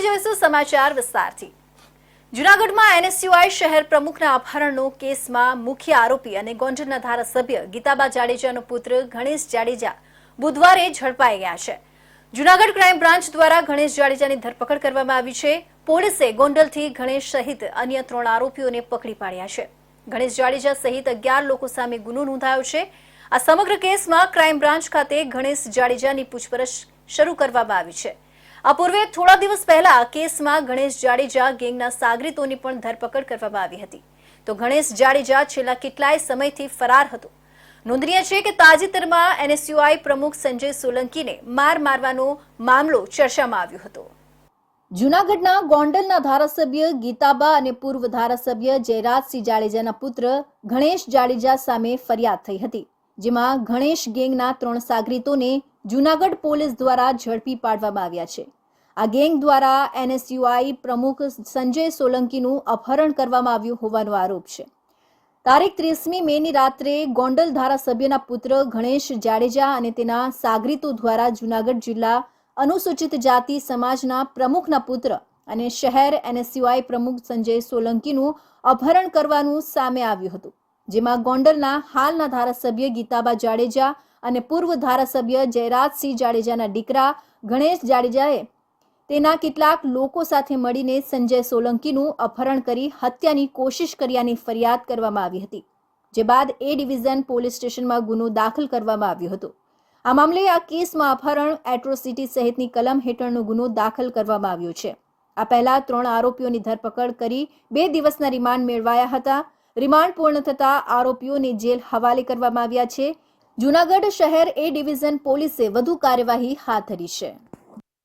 હવે જોઈશું સમાચાર વિસ્તારથી? જુનાગઢમાં એનએસયુઆઈ શહેર પ્રમુખના અપહરણનો કેસમાં મુખ્ય આરોપી અને ગોંડલના ધારાસભ્ય ગીતાબા જાડેજાનો પુત્ર ગણેશ જાડેજા બુધવારે ઝડપાઈ ગયા છે. જુનાગઢ ક્રાઇમ બ્રાન્ચ દ્વારા ગણેશ જાડેજાની ધરપકડ કરવામાં આવી છે. પોલીસે ગોંડલથી ગણેશ સહિત અન્ય ત્રણ આરોપીઓને પકડી પાડ્યા છે. ગણેશ જાડેજા સહિત અગિયાર લોકો સામે ગુનો નોંધાયો છે. આ સમગ્ર કેસમાં ક્રાઇમ બ્રાન્ચ ખાતે ગણેશ જાડેજાની પૂછપરછ શરૂ કરવામાં આવી છે. આ પૂર્વે થોડા દિવસ પહેલા કેસમાં ગણેશ જાડેજા ગેંગના સાગરીતોની પણ ધરપકડ કરવામાં આવી હતી. તો ગણેશ જાડેજા છેલ્લા કેટલાય સમયથી ફરાર હતો. નોંધનીય છે કે તાજેતરમાં એનએસયુઆઈ પ્રમુખ સંજય સોલંકીને માર મારવાનો મામલો ચર્ચામાં આવ્યો હતો. જૂનાગઢના ગોંડલના ધારાસભ્ય ગીતાબા અને પૂર્વ ધારાસભ્ય જયરાજસિંહ જાડેજાના પુત્ર ગણેશ જાડેજા સામે ફરિયાદ થઈ હતી, જેમાં ગણેશ ગેંગના ત્રણ સાગરીતોને જૂનાગઢ પોલીસ દ્વારા ઝડપી પાડવામાં આવ્યા છે. આ ગેંગ દ્વારા એનએસયુઆઈ પ્રમુખ સંજય સોલંકીનું અપહરણ કરવામાં આવ્યું હોવાનો આરોપ છે. તારીખ ત્રીસમી મેની રાત્રે ગોંડલ ધારાસભ્યના પુત્ર ગણેશ જાડેજા અને તેના સાગરીતો દ્વારા જૂનાગઢ જિલ્લા અનુસૂચિત જાતિ સમાજના પ્રમુખના પુત્ર અને શહેર એનએસયુઆઈ પ્રમુખ સંજય સોલંકીનું અપહરણ કરવાનું સામે આવ્યું હતું, જેમાં ગોંડલના હાલના ધારાસભ્ય ગીતાબા જાડેજા અને પૂર્વ ધારાસભ્ય જયરાજસિંહ જાડેજાના દીકરા ગણેશ જાડેજાએ તેના કેટલાક લોકો સાથે મળીને સંજય સોલંકીનું અપહરણ કરી હત્યાની કોશિશ કર્યાની ફરિયાદ કરવામાં આવી હતી, જે બાદ એ ડિવિઝન પોલીસ સ્ટેશનમાં ગુનો દાખલ કરવામાં આવ્યો હતો. આ મામલે આ કેસમાં અપહરણ એટ્રોસિટી સહિતની કલમ હેઠળનો ગુનો દાખલ કરવામાં આવ્યો છે. આ પહેલા ત્રણ આરોપીઓની ધરપકડ કરી બે દિવસના રિમાન્ડ મેળવાયા હતા. રિમાન્ડ પૂર્ણ થતા આરોપીઓને જેલ હવાલે કરવામાં આવ્યા છે. જૂનાગઢ શહેર એ ડિવિઝન પોલીસે વધુ કાર્યવાહી હાથ ધરી છે.